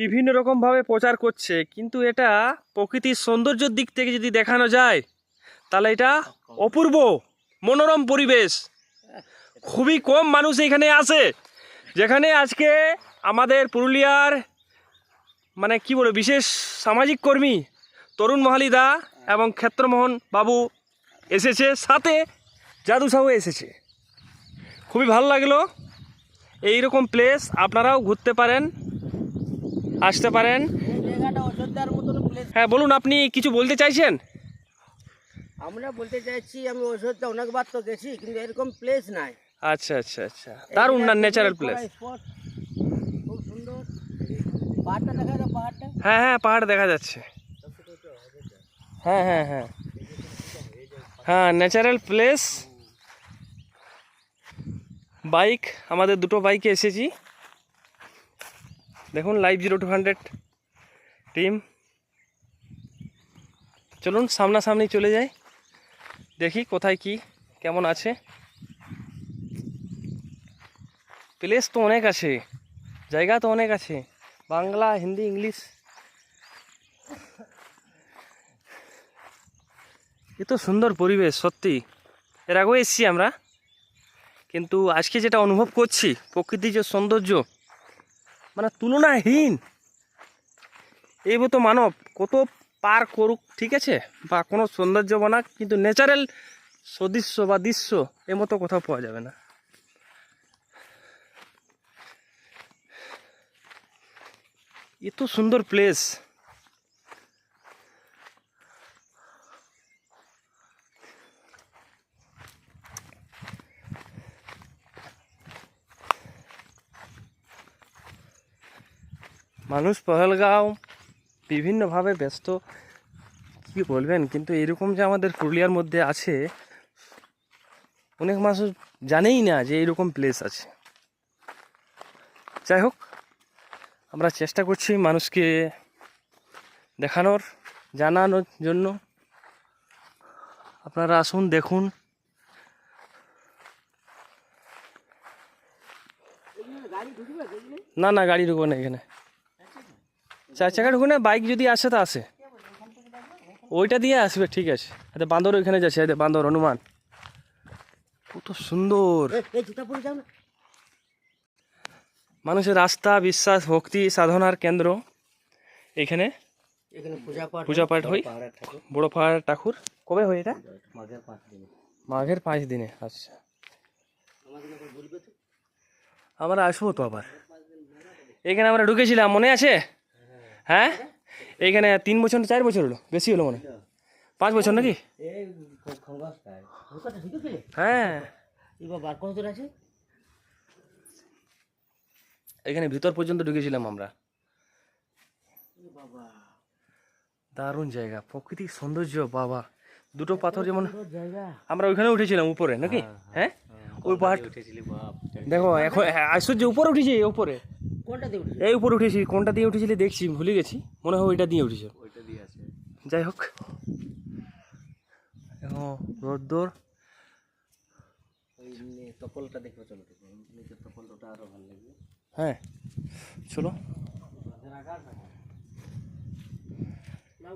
বিভিন্ন রকমভাবে প্রচার করছে, কিন্তু এটা প্রকৃতির সৌন্দর্যের দিক থেকে যদি দেখানো যায়, তাহলে এটা অপূর্ব, মনোরম পরিবেশ। খুবই কম মানুষ এখানে আসে যেখানে আজকে আমাদের পুরুলিয়ার মানে কি বলে বিশেষ সামাজিক কর্মী তরুণ মহালিদা এবং ক্ষেত্রমোহন বাবু এসেছে, সাথে জাদু সাহু এসেছে। খুবই ভালো লাগল এই রকম প্লেস আপনারাও ঘুরতে পারেন। আসতে পারেন। হ্যাঁ বলুন আপনি কিছু বলতে চাইছেন? আমরা বলতে চাইছি আমি অযোধ্যা অনেকবার তো গেছি কিন্তু এরকম প্লেস নাই। আচ্ছা আচ্ছা আচ্ছা। দারুণ না ন্যাচারাল প্লেস খুব সুন্দর। পাহাড়টা দেখা পাহাড়টা? হ্যাঁ হ্যাঁ পাহাড় দেখা যাচ্ছে। হ্যাঁ হ্যাঁ হ্যাঁ। হ্যাঁ ন্যাচারাল প্লেস বাইক আমাদের দুটো বাইকে এসেছি। দেখুন live zero two hundred team চলুন, সামনাসামনি চলে যাই। দেখি কোথায় কি, কেমন আছে। প্লেস তো অনেক আছে, জায়গা তো অনেক আছে। বাংলা, হিন্দি, ইংলিশ। এ তো সুন্দর পরিবেশ, সত্যি। এর আগেও এসেছি আমরা। কিন্তু আজকে যেটা অনুভব করছি, প্রকৃতির যে সৌন্দর্য মানে তুলনাহীন। এই মতো মানব কত পার করুক, ঠিক আছে? বা কোনো সৌন্দর্য বানাক কিন্তু ন্যাচারাল সদৃশ্য বা দৃশ্য এর মতো কোথাও পাওয়া যাবে না। এত সুন্দর প্লেস মানুষ পহলগাঁও বিভিন্নভাবে ব্যস্ত, কি বলবেন? কিন্তু এরকম যে আমাদের পুরুলিয়ার মধ্যে আছে, অনেক মানুষ জানেই না যে এরকম প্লেস আছে। যাই হোক, আমরা চেষ্টা করছি মানুষকে দেখানোর, জানানোর জন্য। আপনারা আসুন, দেখুন। না না, গাড়ি ঢুকবো না এখানে। চার চাকা ঢুকো না বাইক যদি আসে তা আসে। ওইটা দিয়ে আসবে ঠিক আছে। আরে বান্দর ওইখানে যাচ্ছে আরে বান্দর হনুমান কত সুন্দর। মানুষের রাস্তা বিশ্বাস ভক্তি সাধনার কেন্দ্র এখানে। পূজা পাঠ হয় বড় পাহাড় ঠাকুর। কবে হয় এটা? মাঘের পাঁচ দিনে। মাঘের পাঁচ দিনে আচ্ছা। আমরা আসব তো আবার। এখানে আমরা ঢুকেছিলাম মনে আছে? হ্যাঁ? এইখানে তিন বছর চার বছর হলো? বেশি হলো মনে পাঁচ বছর নাকি? হ্যাঁ। এখানে ভিতর পর্যন্ত ঢুকেছিলাম আমরা। দারুণ জায়গা প্রকৃতির সৌন্দর্য বাবা। দুটো পাথর যেমন আমরা ওইখানে উঠেছিলাম উপরে নাকি? হ্যাঁ ওই পাহাড় দেখো এখন হ্যাঁ, আশ্চর্য উপরে উঠেছি উপরে। কোনটা দিয়ে এই উপরে উঠেছি কোনটা দিয়ে উঠেছিলি দেখছি ভুলে গেছি। মনে হয় ওইটা দিয়ে উঠেছে। ওইটা দিয়ে আছে। যাই হোক। রোদ্দুর তপলটা চলো নিচের তপলটা আরও ভালো লাগবে। হ্যাঁ চলো। না